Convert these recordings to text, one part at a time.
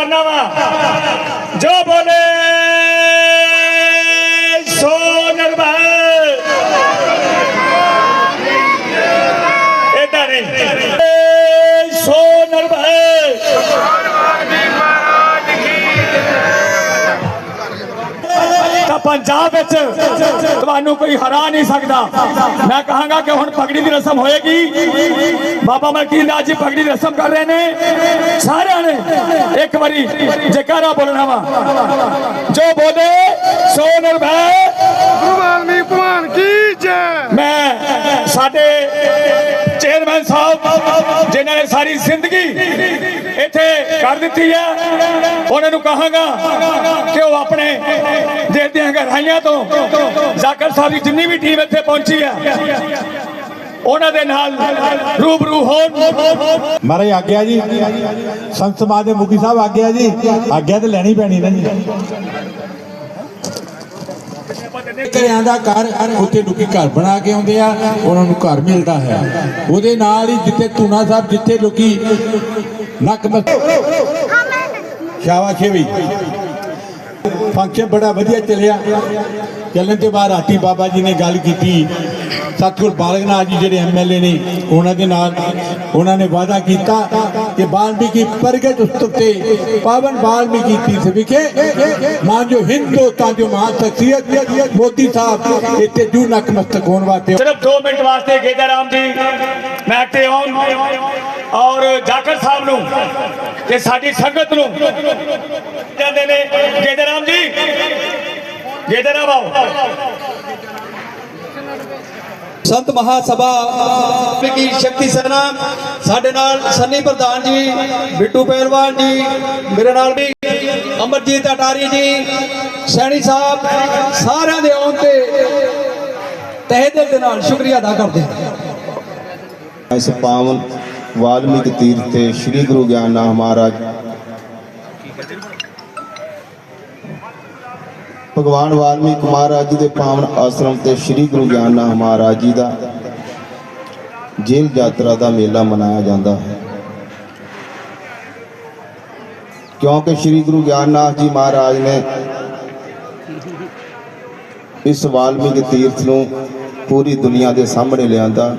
ਜਕਾਰਾ ਵਾ। ਜੋ ਬੋਲੇ, ਸੋ ਨਿਰਭੈ ਇਦਾਂ ਨਹੀਂ। ਸੋ ਨਿਰਭੈ ਤਾਂ ਪੰਜਾਬ ਵਿੱਚ ਤੁਹਾਨੂੰ ਕੋਈ ਹਰਾ ਨਹੀਂ ਸਕਦਾ। ਮੈਂ ਕਹਾਂਗਾ ਕਿ ਹੁਣ ਪਗੜੀ ਦੀ ਰਸਮ ਹੋਏਗੀ। ਬਾਬਾ ਮਲਕੀਨ ਜੀ ਪਗੜੀ ਰਸਮ ਕਰ ਰਹੇ ਨੇ। ਸਾਰਿਆਂ ਨੇ ਇੱਕ ਵਾਰੀ ਜੈਕਾਰਾ ਬੋਲਣਾ ਵਾ। ਜੋ ਬੋਲੇ ਸੋ ਨਿਰਭੈ। ਗੁਰੂ ਵਾਲਮੀਕ ਭਗਵਾਨ ਕੀ ਜੈ। ਮੈਂ ਸਾਡੇ ਚੇਅਰਮੈਨ ਸਾਹਿਬ ਜਿਨ੍ਹਾਂ ਨੇ ਸਾਰੀ ਜ਼ਿੰਦਗੀ ਇੱਥੇ ਕਰ ਦਿੱਤੀ ਹੈ ਉਹਨਾਂ ਨੂੰ ਕਹਾਂਗਾ ਕਿ ਉਹ ਆਪਣੇ ਦਿਲ ਦੀਆਂ ਗਹਿਰਾਈਆਂ ਤੋਂ ਜ਼ਾਕਰ ਸਾਹਿਬ ਦੀ ਜਿੰਨੀ ਵੀ ਟੀਮ ਇੱਥੇ ਪਹੁੰਚੀ ਹੈ ਉਹਨਾਂ ਦੇ ਨਾਲ ਰੂਬਰੂ ਹੋਣ। ਮਹਾਰਾਜ ਆਗਿਆ ਜੀ ਸੰਤ ਸਮਾਜ ਦੇ ਮੁਖੀ ਸਾਹਿਬ ਆਗਿਆ ਜੀ ਆਗਿਆ ਤੇ ਲੈਣੀ ਪੈਣੀ ਨਾ ਜੀ। ਘਰਿਆਂ ਦਾ ਘਰ ਉੱਥੇ ਲੋਕੀ ਘਰ ਬਣਾ ਕੇ ਆਉਂਦੇ ਆ ਉਹਨਾਂ ਨੂੰ ਘਰ ਮਿਲਦਾ ਹੈ। ਉਹਦੇ ਨਾਲ ਹੀ ਜਿੱਥੇ ਧੂਨਾ ਸਾਹਿਬ ਜਿੱਥੇ ਲੋਕੀ ਨੱਕ ਮਸ ਸ਼ਾਬਾਸ਼ ਵੀ ਫੰਕਸ਼ਨ ਬੜਾ ਵਧੀਆ ਚੱਲਿਆ। ਚੱਲਣ ਤੋਂ ਬਾਅਦ ਰਾਤੀ ਬਾਬਾ ਜੀ ਨੇ ਗੱਲ ਕੀਤੀ। ਸਤਿਗੁਰ ਬਾਲਕ ਨਾਥ ਜੀ ਜਿਹੜੇ ਐਮਐਲਏ ਨੇ, ਉਹਨਾਂ ਦੇ ਨਾਲ ਉਹਨਾਂ ਨੇ ਵਾਅਦਾ ਕੀਤਾ। ਕਿ ਵਾਲਮੀਕੀ ਪ੍ਰਗਟ ਉਤਸਵ ਤੇ ਪਾਵਨ ਵਾਲਮੀਕੀ ਤੀਰਥ ਵਿਖੇ ਮਾਂ ਜੋ ਹਿੰਦੁਸਤਾਨ ਜੋ ਮਹਾਨ ਸ਼ਖਸੀਅਤ ਮੋਦੀ ਸਾਹਿਬ ਇੱਥੇ ਜੂ ਨਕਮਸਤਕ ਹੋਣ ਵਾਸਤੇ ਸਿਰਫ 2 ਮਿੰਟ ਵਾਸਤੇ ਮੈਂ ਤੇ ਆਉਣ ਔਰ ਜਾਕਰ ਸਾਹਿਬ ਨੂੰ ਤੇ ਸਾਡੀ ਸੰਗਤ ਨੂੰ ਜਾਂਦੇ ਨੇ ਗੇਦਾ ਜੀ ਗੇਦਾ ਆਓ ਸੰਤ ਮਹਾ ਸਭਾ ਕੀ ਸ਼ਕਤੀ ਸੈਨਾ, ਸਾਡੇ ਨਾਲ ਸੰਨੀ ਪ੍ਰਧਾਨ ਜੀ, ਬਿੱਟੂ ਪਹਿਲਵਾਨ ਜੀ, ਮੇਰੇ ਨਾਲ ਵੀ ਅਮਰਜੀਤ ਅਟਾਰੀ ਜੀ, ਸੈਣੀ ਸਾਹਿਬ, ਸਾਰਿਆਂ ਦੇ ਆਉਣ ਤੇ ਤਹਿ ਦਿਲ ਦੇ ਨਾਲ ਸ਼ੁਕਰੀਆ ਅਦਾ ਕਰਦੇ ਹਾਂ। ਇਸ ਪਾਵਨ ਵਾਲਮੀਕ ਤੀਰਥ ਤੇ ਸ੍ਰੀ ਗੁਰੂ ਗਿਆਨ ਗਿਆਨਨਾਥ ਮਹਾਰਾਜ ਭਗਵਾਨ ਵਾਲਮੀਕ ਮਹਾਰਾਜ ਜੀ ਦੇ ਪਾਵਨ ਆਸ਼ਰਮ ਤੇ ਸ੍ਰੀ ਗੁਰੂ ਗਿਆਨਨਾਥ ਮਹਾਰਾਜ ਜੀ ਦਾ ਜੇਲ੍ਹ ਯਾਤਰਾ ਦਾ ਮੇਲਾ ਮਨਾਇਆ ਜਾਂਦਾ ਹੈ। ਕਿਉਂਕਿ ਸ੍ਰੀ ਗੁਰੂ ਗਿਆਨਨਾਥ ਜੀ ਮਹਾਰਾਜ ਨੇ ਇਸ ਵਾਲਮੀਕ ਤੀਰਥ ਨੂੰ ਪੂਰੀ ਦੁਨੀਆ ਦੇ ਸਾਹਮਣੇ ਲਿਆਂਦਾ।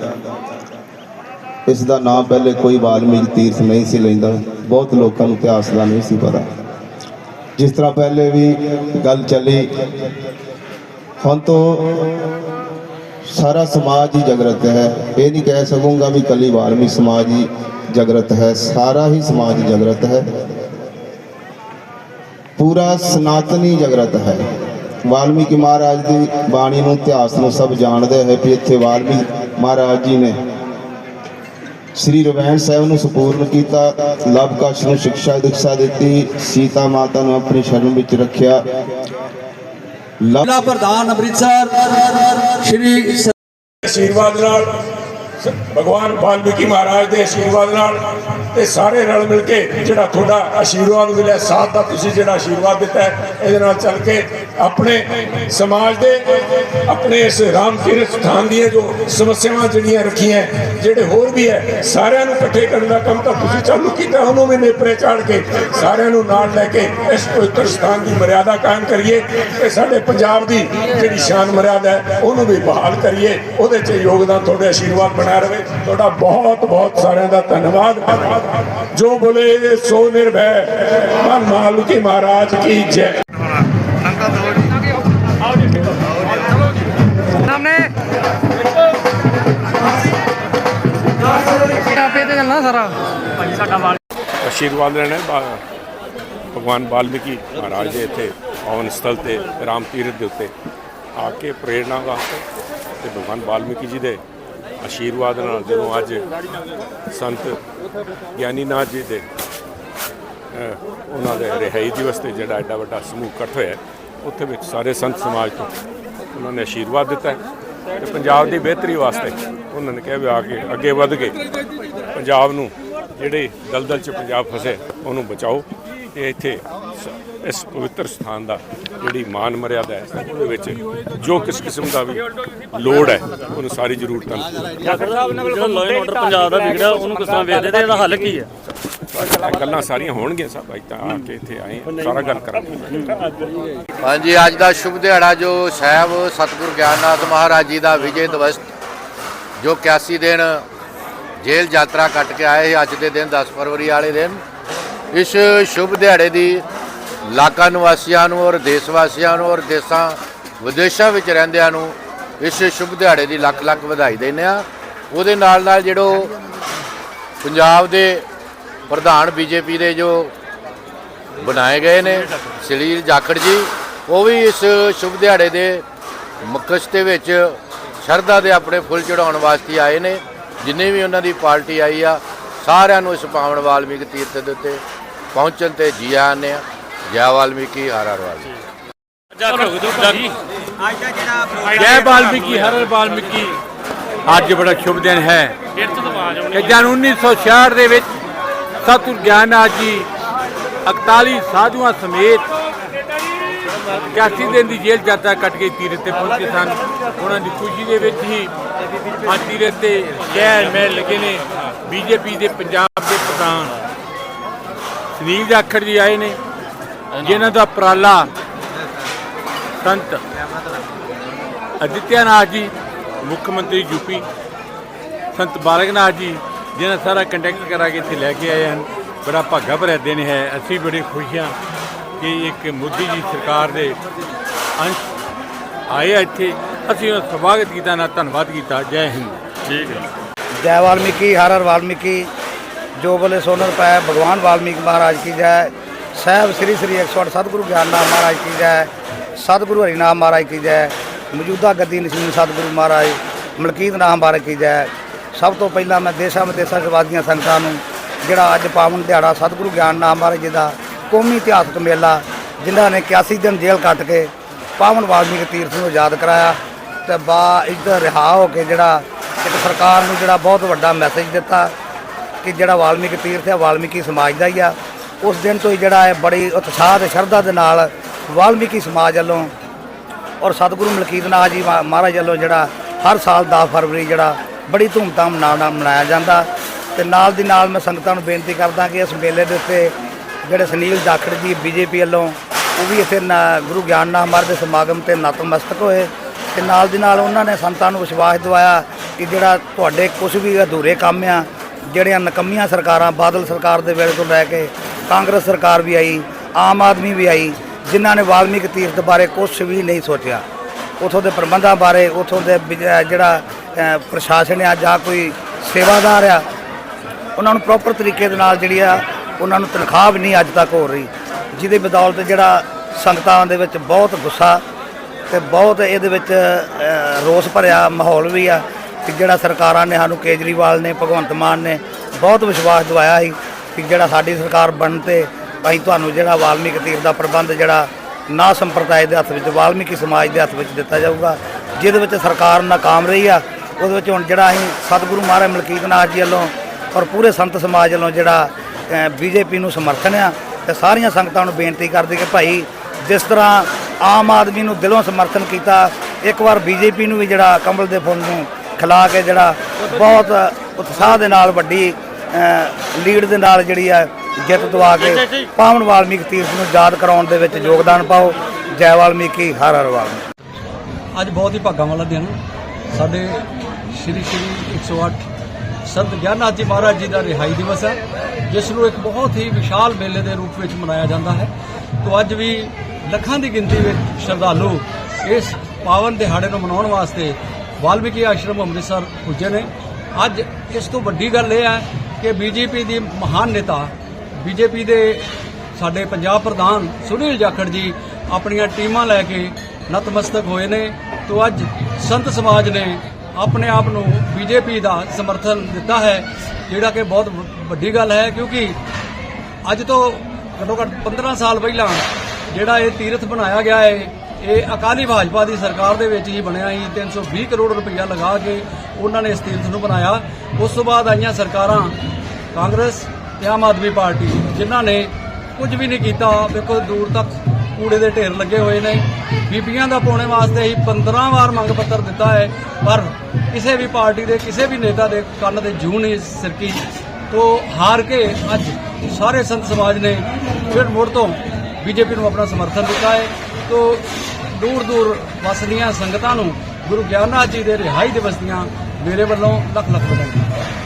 ਇਸ ਦਾ ਨਾਮ ਪਹਿਲੇ ਕੋਈ ਵਾਲਮੀਕ ਤੀਰਥ ਨਹੀਂ ਸੀ ਲੈਂਦਾ। ਬਹੁਤ ਲੋਕਾਂ ਨੂੰ ਇਤਿਹਾਸ ਦਾ ਨਹੀਂ ਸੀ ਪਤਾ। ਜਿਸ ਤਰ੍ਹਾਂ ਪਹਿਲੇ ਵੀ ਗੱਲ ਚੱਲੀ, ਹੁਣ ਤੋਂ ਸਾਰਾ ਸਮਾਜ ਹੀ ਜਾਗਰਤ ਹੈ। ਇਹ ਨਹੀਂ ਕਹਿ ਸਕੂੰਗਾ ਵੀ ਕੱਲੀ ਵਾਲਮੀਕ ਸਮਾਜ ਹੀ ਜਾਗਰਤ ਹੈ, ਸਾਰਾ ਹੀ ਸਮਾਜ ਜਾਗਰਤ ਹੈ। ਪੂਰਾ ਸਨਾਤਨੀ ਜਾਗਰਤ ਹੈ। ਵਾਲਮੀਕੀ ਮਹਾਰਾਜ ਦੀ ਬਾਣੀ ਨੂੰ, ਇਤਿਹਾਸ ਨੂੰ ਸਭ ਜਾਣਦੇ ਹੈ ਵੀ ਇੱਥੇ ਵਾਲਮੀਕੀ ਮਹਾਰਾਜ ਜੀ ਨੇ ਸ੍ਰੀ ਰਵੈਣ ਸਾਹਿਬ ਨੂੰ ਸਪੂਰਨ ਕੀਤਾ ਲਵਕਸ਼ ਨੂੰ ਸਿੱਖਿਆ ਦਿਕਸ਼ਾ ਦਿੱਤੀ ਸੀਤਾ ਮਾਤਾ ਨੂੰ ਆਪਣੀ ਸ਼ਰਨ ਵਿੱਚ ਰੱਖਿਆ। ਲਵ ਜ਼ਿਲ੍ਹਾ ਪ੍ਰਧਾਨ ਅੰਮ੍ਰਿਤਸਰ ਸ਼੍ਰੀ ਆਸ਼ੀਰਵਾਦ ਨਾਲ ਭਗਵਾਨ ਵਾਲਮੀਕੀ ਮਹਾਰਾਜ ਦੇ ਆਸ਼ੀਰਵਾਦ ਨਾਲ ਤੇ ਸਾਰੇ ਰਲ ਮਿਲ ਕੇ ਜਿਹੜਾ ਤੁਹਾਡਾ ਆਸ਼ੀਰਵਾਦ ਮਿਲਿਆ, ਸਾਥ ਦਾ ਤੁਸੀਂ ਜਿਹੜਾ ਆਸ਼ੀਰਵਾਦ ਦਿੱਤਾ ਇਹਦੇ ਨਾਲ ਚੱਲ ਕੇ ਆਪਣੇ ਸਮਾਜ ਦੇ, ਆਪਣੇ ਇਸ ਰਾਮ ਤੀਰਥ ਸਥਾਨ ਦੀਆਂ ਜੋ ਸਮੱਸਿਆਵਾਂ ਜਿਹੜੀਆਂ ਰੱਖੀਆਂ ਜਿਹੜੇ ਹੋਰ ਵੀ ਹੈ, ਸਾਰਿਆਂ ਨੂੰ ਇਕੱਠੇ ਕਰਨ ਦਾ ਕੰਮ ਤਾਂ ਤੁਸੀਂ ਚਾਲੂ ਕੀਤਾ ਉਹਨੂੰ ਵੀ ਨੇਪਰੇ ਚਾੜ ਕੇ ਸਾਰਿਆਂ ਨੂੰ ਨਾਲ ਲੈ ਕੇ ਇਸ ਪਵਿੱਤਰ ਸਥਾਨ ਦੀ ਮਰਿਆਦਾ ਕਾਇਮ ਕਰੀਏ ਤੇ ਸਾਡੇ ਪੰਜਾਬ ਦੀ ਜਿਹੜੀ ਸ਼ਾਨ ਮਰਿਆਦਾ ਹੈ, ਉਹਨੂੰ ਵੀ ਬਹਾਲ ਕਰੀਏ, ਉਹਦੇ 'ਚ ਯੋਗਦਾਨ ਤੁਹਾਡੇ ਆਸ਼ੀਰਵਾਦ ਬਣਾ ਬਣਿਆ ਰਵੇ ਤੁਹਾਡਾ ਬਹੁਤ ਬਹੁਤ ਸਾਰਿਆਂ ਦਾ ਧੰਨਵਾਦ। ਜੋ ਬੋਲੇ ਸੋ ਨਿਰਭੈ ਮਨ ਮਾਲੂਕੀ ਮਹਾਰਾਜ ਕੀ ਜੈ। ਸਾਹਮਣੇ। ਆਪੇ ਤੇ ਚੱਲਣਾ ਸਾਰਾ। ਆਸ਼ੀਰਵਾਦ ਲੈਣਾ ਬਾ- ਭਗਵਾਨ ਵਾਲਮੀਕੀ ਮਹਾਰਾਜ ਦੇ ਇੱਥੇ ਪਾਵਨ ਸਥਲ ਤੇ ਰਾਮ ਤੀਰਥ ਦੇ ਉੱਤੇ ਆ ਕੇ ਪ੍ਰੇਰਣਾ ਵਾਸਤੇ ਤੇ ਭਗਵਾਨ ਵਾਲਮੀਕੀ ਜੀ ਦੇ ਆਸ਼ੀਰਵਾਦ ਨਾਲ ਜਦੋਂ ਅੱਜ ਸੰਤ ਗਿਆਨੀ ਨਾਥ ਜੀ ਦੇ ਉਹਨਾਂ ਦੇ ਰਿਹਾਈ ਦਿਵਸ ਤੇ ਜਿਹੜਾ ਐਡਾ ਵੱਡਾ ਸਮੂਹ ਇਕੱਠ ਹੋਇਆ, ਉੱਥੇ ਵਿੱਚ ਸਾਰੇ ਸੰਤ ਸਮਾਜ ਤੋਂ ਉਹਨਾਂ ਨੇ ਆਸ਼ੀਰਵਾਦ ਦਿੱਤਾ ਹੈ ਤੇ ਪੰਜਾਬ ਦੀ ਬਿਹਤਰੀ ਵਾਸਤੇ ਉਹਨਾਂ ਨੇ ਕਿਹਾ ਵੀ ਆ ਕੇ ਅੱਗੇ ਵਧ ਕੇ ਪੰਜਾਬ ਨੂੰ, ਜਿਹੜੇ ਦਲਦਲ 'ਚ ਪੰਜਾਬ ਫਸੇ, ਉਹਨੂੰ ਬਚਾਓ ਤੇ ਇੱਥੇ ਇਸ ਪਵਿੱਤਰ ਸਥਾਨ ਦਾ ਜਿਹੜੀ ਮਾਨ ਮਰਿਆਦਾ ਹੈ ਉਹਦੇ ਵਿੱਚ ਜੋ ਕਿਸ ਕਿਸਮ ਦਾ ਵੀ ਲੋੜ ਹੈ ਉਹਨੂੰ ਸਾਰੀ ਜ਼ਰੂਰਤਾਂ ਨੂੰ ਪੂਰਾ ਜਿਹੜਾ ਲਾਅ ਐਂਡ ਆਰਡਰ ਪੰਜਾਬ ਦਾ ਵਿਗੜਿਆ ਉਹਨੂੰ ਕਿਸ ਤਰ੍ਹਾਂ ਵੇਖਦੇ ਤੇ ਇਹਦਾ ਹੱਲ ਕੀ ਹੈ? ਇਹ ਗੱਲਾਂ ਸਾਰੀਆਂ ਹੋਣਗੀਆਂ ਸਭ ਅਸੀਂ ਤਾਂ ਆ ਕੇ ਇੱਥੇ ਆਏ ਸਾਰਾ ਗੱਲ ਕਰਾਂਗੇ। ਹਾਂਜੀ ਅੱਜ ਦਾ ਸ਼ੁਭ ਦਿਹਾੜਾ ਜੋ ਸਾਹਿਬ ਸਤਿਗੁਰ ਗਿਆਨਨਾਥ ਮਹਾਰਾਜ ਜੀ ਦਾ ਵਿਜੇ ਦਿਵਸ ਜੋ 81 ਦਿਨ ਜੇਲ੍ਹ ਯਾਤਰਾ ਕੱਟ ਕੇ ਆਏ ਸੀ ਅੱਜ ਦੇ ਦਿਨ 10 ਫਰਵਰੀ ਵਾਲੇ ਦਿਨ ਇਸ ਸ਼ੁਭ ਦਿਹਾੜੇ ਦੀ ਇਲਾਕਾ ਨਿਵਾਸੀਆਂ ਨੂੰ ਔਰ ਦੇਸ਼ ਵਾਸੀਆਂ ਨੂੰ ਔਰ ਦੇਸ਼ਾਂ, ਵਿਦੇਸ਼ਾਂ ਵਿੱਚ ਰਹਿੰਦਿਆਂ ਨੂੰ ਇਸ ਸ਼ੁਭ ਦਿਹਾੜੇ ਦੀ ਲੱਖ ਲੱਖ ਵਧਾਈ ਦਿੰਦੇ ਆ ਉਹਦੇ ਨਾਲ ਨਾਲ ਜਿਹੜੋ ਪੰਜਾਬ ਦੇ ਪ੍ਰਧਾਨ ਬੀਜੇਪੀ ਦੇ ਜੋ ਬਣਾਏ ਗਏ ਨੇ ਸਲੀਲ ਜਾਖੜ ਜੀ, ਉਹ ਵੀ ਇਸ ਸ਼ੁਭ ਦਿਹਾੜੇ ਦੇ ਮਕਸ ਦੇ ਵਿੱਚ ਸ਼ਰਧਾ ਦੇ ਆਪਣੇ ਫੁੱਲ ਚੜਾਉਣ ਵਾਸਤੇ ਆਏ ਨੇ। ਜਿੰਨੇ ਵੀ ਉਹਨਾਂ ਦੀ ਪਾਰਟੀ ਆਈ ਆ, ਸਾਰਿਆਂ ਨੂੰ ਇਸ ਪਾਵਨ ਵਾਲਮੀਕ ਤੀਰਥ ਦੇ ਉੱਤੇ ਪਹੁੰਚਣ ਤੇ ਜੀ ਆਇਆਂ ਨੇ। ਜੈ ਵਾਲਮੀਕੀ ਹਰ ਹਰ ਵਾਲਮੀਕੀ। ਜੈ ਵਾਲਮੀਕੀ ਹਰ ਹਰ ਵਾਲਮੀਕੀ। ਅੱਜ ਬੜਾ ਸ਼ੁਭ ਦਿਨ ਹੈ। ਕਿ ਜਨ 1966 ਦੇ ਵਿੱਚ ਸਤਿਗੁਰ ਗਿਆਨਨਾਥ ਜੀ 41 ਸਾਧੂਆਂ ਸਮੇਤ 81 ਦਿਨ ਦੀ ਜੇਲ੍ਹ ਯਾਤਰਾ ਕੱਟ ਕੇ ਤੀਰਥ ਤੇ ਪਹੁੰਚੇ ਸਨ। ਉਹਨਾਂ ਦੀ ਖੁਸ਼ੀ ਦੇ ਵਿੱਚ ਹੀ ਅੱਜ ਤੀਰਥ ਤੇ ਸ਼ਹਿਰ ਮਹਿਲ ਲੱਗੇ ਨੇ ਬੀਜੇਪੀ ਦੇ ਪੰਜਾਬ ਦੇ ਪ੍ਰਧਾਨ। ਸੁਨੀਲ ਜਾਖੜ ਜੀ ਆਏ ਨੇ। ਜਿਨ੍ਹਾਂ ਦਾ ਉਪਰਾਲਾ ਸੰਤ ਅਦਿੱਤਿਆਨਾਥ ਜੀ ਮੁੱਖ ਮੰਤਰੀ ਯੂਪੀ ਸੰਤ ਬਾਲਕਨਾਥ ਜੀ ਜਿਹਨਾਂ ਸਾਰਾ ਕੰਟੈਕਟ ਕਰਾ ਕੇ ਇੱਥੇ ਲੈ ਕੇ ਆਏ ਹਨ ਬੜਾ ਭਾਗਾ ਭਰਿਆ ਦਿਨ ਹੈ ਅਸੀਂ ਬੜੇ ਖੁਸ਼ ਹਾਂ ਕਿ ਇੱਕ ਮੋਦੀ ਜੀ ਸਰਕਾਰ ਦੇ ਅੰਸ਼ ਆਏ ਆ ਇੱਥੇ ਅਸੀਂ ਉਹਨਾਂ ਦਾ ਸਵਾਗਤ ਕੀਤਾ ਨਾ ਧੰਨਵਾਦ ਕੀਤਾ ਜੈ ਹਿੰਦ ਠੀਕ ਹੈ ਜੈ ਵਾਲਮੀਕੀ ਹਰ ਹਰ ਵਾਲਮੀਕੀ ਜੋ ਬੋਲੇ ਸੋਨਰ ਪਾਏ ਭਗਵਾਨ ਵਾਲਮੀਕ ਮਹਾਰਾਜ ਕੀ ਜੈ ਸਾਹਿਬ ਸ੍ਰੀ ਸ੍ਰੀ 108 ਸਤਿਗੁਰੂ ਗਿਆਨਨਾਥ ਮਹਾਰਾਜ ਕੀ ਜੈ। ਸਤਿਗੁਰੂ ਹਰੀਨਾਮ ਮਹਾਰਾਜ ਕੀ ਜੈ। ਮੌਜੂਦਾ ਗੱਦੀ ਨਸੀਬ ਸਤਿਗੁਰੂ ਮਹਾਰਾਜ, ਮਲਕੀਤ ਨਾਮ ਮਹਾਰਾਜ ਕੀ ਜੈ। ਸਭ ਤੋਂ ਪਹਿਲਾਂ ਮੈਂ ਦੇਸ਼ਾਂ ਵਿਦੇਸ਼ਾਂ ਚ ਵਾਦੀਆਂ ਸੰਗਤਾਂ ਨੂੰ, ਜਿਹੜਾ ਅੱਜ ਪਾਵਨ ਦਿਹਾੜਾ ਸਤਿਗੁਰੂ ਗਿਆਨਨਾਥ ਮਹਾਰਾਜ ਜੀ ਦਾ ਕੌਮੀ ਇਤਿਹਾਸਕ ਮੇਲਾ, ਜਿਨ੍ਹਾਂ ਨੇ 81 ਦਿਨ ਜੇਲ੍ਹ ਕੱਟ ਕੇ ਪਾਵਨ ਵਾਲਮੀਕ ਤੀਰਥ ਨੂੰ ਆਜ਼ਾਦ ਕਰਾਇਆ ਤੇ ਬਾ ਇੱਧਰ ਰਿਹਾ ਹੋ ਕੇ ਜਿਹੜਾ ਇੱਕ ਸਰਕਾਰ ਨੂੰ ਜਿਹੜਾ ਬਹੁਤ ਵੱਡਾ ਮੈਸੇਜ ਦਿੱਤਾ ਕਿ ਜਿਹੜਾ ਵਾਲਮੀਕ ਤੀਰਥ ਹੈ, ਵਾਲਮੀਕੀ ਸਮਾਜ ਦਾ ਹੀ ਆ। ਉਸ ਦਿਨ ਤੋਂ ਹੀ ਜਿਹੜਾ ਹੈ ਬੜੀ ਉਤਸ਼ਾਹ ਤੇ ਸ਼ਰਧਾ ਦੇ ਨਾਲ ਵਾਲਮੀਕੀ ਸਮਾਜ ਵੱਲੋਂ ਔਰ ਸਤਿਗੁਰੂ ਮਲਕੀਤ ਨਾਥ ਜੀ ਮਹਾਰਾਜ ਵੱਲੋਂ ਜਿਹੜਾ ਹਰ ਸਾਲ 10 ਫਰਵਰੀ ਜਿਹੜਾ ਬੜੀ ਧੂਮਧਾਮ ਨਾਲ ਮਨਾਇਆ ਜਾਂਦਾ ਤੇ ਨਾਲ ਦੀ ਨਾਲ ਮੈਂ ਸੰਗਤਾਂ ਨੂੰ ਬੇਨਤੀ ਕਰਦਾ ਕਿ ਇਸ ਮੇਲੇ ਦੇ ਉੱਤੇ ਜਿਹੜੇ ਸੁਨੀਲ ਜਾਖੜ ਜੀ ਬੀਜੇਪੀ ਵੱਲੋਂ ਉਹ ਵੀ ਇੱਥੇ ਨਾ- ਗੁਰੂ ਗਿਆਨਨਾਥ ਮਹਾਰਾਜ ਦੇ ਸਮਾਗਮ ਤੇ ਨਤਮਸਤਕ ਹੋਏ ਤੇ ਨਾਲ ਦੀ ਨਾਲ ਉਹਨਾਂ ਨੇ ਸੰਤਾਂ ਨੂੰ ਵਿਸ਼ਵਾਸ ਦਿਵਾਇਆ ਕਿ ਜਿਹੜਾ ਤੁਹਾਡੇ ਕੁਝ ਵੀ ਅਧੂਰੇ ਕੰਮ ਆ, ਜਿਹੜੀਆਂ ਨਕੰਮੀਆਂ ਸਰਕਾਰਾਂ ਬਾਦਲ ਸਰਕਾਰ ਦੇ ਵੇਲੇ ਤੋਂ ਲੈ ਕੇ ਕਾਂਗਰਸ ਸਰਕਾਰ ਵੀ ਆਈ, ਆਮ ਆਦਮੀ ਵੀ ਆਈ, ਜਿਨ੍ਹਾਂ ਨੇ ਵਾਲਮੀਕ ਤੀਰਥ ਬਾਰੇ ਕੁਝ ਵੀ ਨਹੀਂ ਸੋਚਿਆ। ਉਥੋਂ ਦੇ ਪ੍ਰਬੰਧਾਂ ਬਾਰੇ, ਉਥੋਂ ਦੇ ਜਿਹੜਾ ਪ੍ਰਸ਼ਾਸਨ ਆ ਜਾਂ ਕੋਈ ਸੇਵਾਦਾਰ ਆ, ਉਹਨਾਂ ਨੂੰ ਪ੍ਰੋਪਰ ਤਰੀਕੇ ਦੇ ਨਾਲ ਜਿਹੜੀ ਆ, ਉਹਨਾਂ ਨੂੰ ਤਨਖਾਹ ਵੀ ਨਹੀਂ ਅੱਜ ਤੱਕ ਹੋ ਰਹੀ, ਜਿਹਦੇ ਬਦੌਲਤ ਜਿਹੜਾ ਸੰਗਤਾਂ ਦੇ ਵਿੱਚ ਬਹੁਤ ਗੁੱਸਾ ਤੇ ਬਹੁਤ ਇਹਦੇ ਵਿੱਚ ਰੋਸ ਭਰਿਆ ਮਾਹੌਲ ਵੀ ਆ, ਕਿ ਜਿਹੜਾ ਸਰਕਾਰਾਂ ਨੇ ਸਾਨੂੰ ਕੇਜਰੀਵਾਲ ਨੇ, ਭਗਵੰਤ ਮਾਨ ਨੇ ਬਹੁਤ ਵਿਸ਼ਵਾਸ ਦਿਵਾਇਆ ਸੀ। ਕਿ ਜਿਹੜਾ ਸਾਡੀ ਸਰਕਾਰ ਬਣਨ ਤੇ ਅਸੀਂ ਤੁਹਾਨੂੰ ਜਿਹੜਾ ਵਾਲਮੀਕ ਤੀਰਥ ਦਾ ਪ੍ਰਬੰਧ ਜਿਹੜਾ ਨਾ ਸੰਪਰਦਾਇ ਦੇ ਹੱਥ ਵਿੱਚ, ਵਾਲਮੀਕੀ ਸਮਾਜ ਦੇ ਹੱਥ ਵਿੱਚ ਦਿੱਤਾ ਜਾਊਗਾ, ਜਿਹਦੇ ਵਿੱਚ ਸਰਕਾਰ ਨਾਕਾਮ ਰਹੀ ਆ, ਉਹਦੇ ਵਿੱਚ ਹੁਣ ਜਿਹੜਾ ਅਸੀਂ ਸਤਿਗੁਰੂ ਮਹਾਰਾਜ ਮਲਕੀਤਨਾਥ ਜੀ ਵੱਲੋਂ ਔਰ ਪੂਰੇ ਸੰਤ ਸਮਾਜ ਵੱਲੋਂ ਜਿਹੜਾ ਬੀਜੇਪੀ ਨੂੰ ਸਮਰਥਨ ਆ, ਤੇ ਸਾਰੀਆਂ ਸੰਗਤਾਂ ਨੂੰ ਬੇਨਤੀ ਕਰਦੇ ਕਿ ਭਾਈ ਜਿਸ ਤਰ੍ਹਾਂ ਆਮ ਆਦਮੀ ਨੂੰ ਦਿਲੋਂ ਸਮਰਥਨ ਕੀਤਾ, ਇੱਕ ਵਾਰ ਬੀਜੇਪੀ ਨੂੰ ਵੀ ਜਿਹੜਾ ਕਮਲ ਦੇ ਫੁੱਲ ਨੂੰ ਖਿਲਾ ਕੇ ਜਿਹੜਾ ਬਹੁਤ ਉਤਸ਼ਾਹ ਦੇ ਨਾਲ ਵੱਡੀ ਲੀਡ ਦੇ ਨਾਲ ਜਿਹੜੀ ਆ ਜਿੱਤ ਦਵਾ ਕੇ ਪਾਵਨ ਵਾਲਮੀਕ ਤੀਰਥ ਨੂੰ ਯਾਦ ਕਰਾਉਣ ਦੇ ਵਿੱਚ ਯੋਗਦਾਨ ਪਾਓ। ਜੈ ਵਾਲਮੀਕੀ ਹਰ ਹਰ ਵਾਲਮੀਕੀ। ਅੱਜ ਬਹੁਤ ਹੀ ਭਾਗਾਂ ਵਾਲਾ ਦਿਨ। ਸਾਡੇ ਸ਼੍ਰੀ ਸ਼੍ਰੀ 108 ਸੰਤ ਗਿਆਨਨਾਥ ਜੀ ਮਹਾਰਾਜ ਜੀ ਦਾ ਰਿਹਾਈ ਦਿਵਸ ਹੈ ਜਿਸ ਨੂੰ ਇੱਕ ਬਹੁਤ ਹੀ ਵਿਸ਼ਾਲ ਮੇਲੇ ਦੇ ਰੂਪ ਵਿੱਚ ਮਨਾਇਆ ਜਾਂਦਾ ਹੈ। ਤੋਂ ਅੱਜ ਵੀ ਲੱਖਾਂ ਦੀ ਗਿਣਤੀ ਵਿੱਚ ਸ਼ਰਧਾਲੂ ਇਸ ਪਾਵਨ ਦਿਹਾੜੇ ਨੂੰ ਮਨਾਉਣ ਵਾਸਤੇ ਵਾਲਮੀਕੀ ਆਸ਼ਰਮ ਅੰਮ੍ਰਿਤਸਰ ਪੁੱਜੇ ਨੇ। ਅੱਜ ਇਸ ਤੋਂ ਵੱਡੀ ਗੱਲ ਇਹ ਹੈ ਕਿ ਬੀਜੇਪੀ ਦੀ ਮਹਾਨ ਨੇਤਾ, ਬੀਜੇਪੀ ਦੇ ਸਾਡੇ ਪੰਜਾਬ ਪ੍ਰਧਾਨ ਸੁਨੀਲ ਜਾਖੜ ਜੀ ਆਪਣੀਆਂ ਟੀਮਾਂ ਲੈ ਕੇ ਨਤਮਸਤਕ ਹੋਏ ਨੇ ਤੋਂ ਅੱਜ ਸੰਤ ਸਮਾਜ ਨੇ ਆਪਣੇ ਆਪ ਨੂੰ ਬੀਜੇਪੀ ਦਾ ਸਮਰਥਨ ਦਿੱਤਾ ਹੈ, ਜਿਹੜਾ ਕਿ ਬਹੁਤ ਵ- ਵੱਡੀ ਗੱਲ ਹੈ, ਕਿਉਂਕਿ ਅੱਜ ਤੋਂ ਘੱਟੋ ਘੱਟ 15 ਸਾਲ ਪਹਿਲਾਂ ਜਿਹੜਾ ਇਹ ਤੀਰਥ ਬਣਾਇਆ ਗਿਆ ਹੈ ਇਹ ਅਕਾਲੀ ਭਾਜਪਾ ਦੀ ਸਰਕਾਰ ਦੇ ਵਿੱਚ ਹੀ ਬਣਿਆ ਸੀ 320 ਕਰੋੜ ਰੁਪਈਆ ਲਗਾ ਕੇ ਉਹਨਾਂ ਨੇ ਇਸ ਤੀਰਥ ਨੂੰ ਬਣਾਇਆ। ਉਸ ਤੋਂ ਬਾਅਦ ਆਈਆਂ ਸਰਕਾਰਾਂ, ਕਾਂਗਰਸ ਤੇ ਆਮ ਆਦਮੀ ਪਾਰਟੀ, ਜਿਨ੍ਹਾਂ ਨੇ ਕੁਝ ਵੀ ਨਹੀਂ ਕੀਤਾ। ਵੇਖੋ, ਦੂਰ ਤੱਕ ਕੂੜੇ ਦੇ ਢੇਰ ਲੱਗੇ ਹੋਏ ਨੇ। ਬੀਬੀਆਂ ਦਾ ਪਾਉਣੇ ਵਾਸਤੇ ਹੀ 15 ਵਾਰ ਮੰਗ ਪੱਤਰ ਦਿੱਤਾ ਹੈ, ਪਰ ਕਿਸੇ ਵੀ ਪਾਰਟੀ ਦੇ, ਕਿਸੇ ਵੀ ਨੇਤਾ ਦੇ ਕੰਨ ਦੇ ਜੂੰ ਨਹੀਂ ਸਿਰਕੀ। ਤੋਂ ਹਾਰ ਕੇ ਅੱਜ ਸਾਰੇ ਸੰਤ ਸਮਾਜ ਨੇ ਫਿਰ ਮੁੜ ਤੋਂ ਬੀਜੇਪੀ ਨੂੰ ਆਪਣਾ ਸਮਰਥਨ ਦਿੱਤਾ ਹੈ। ਤੋਂ ਦੂਰ ਦੂਰ ਵਸਦੀਆਂ ਸੰਗਤਾਂ ਨੂੰ ਗੁਰੂ ਗਿਆਨਨਾਥ ਜੀ ਦੇ ਰਿਹਾਈ ਦਿਵਸ ਦੀਆਂ ਮੇਰੇ ਵੱਲੋਂ ਲੱਖ ਲੱਖ ਵਧਾਈਆਂ।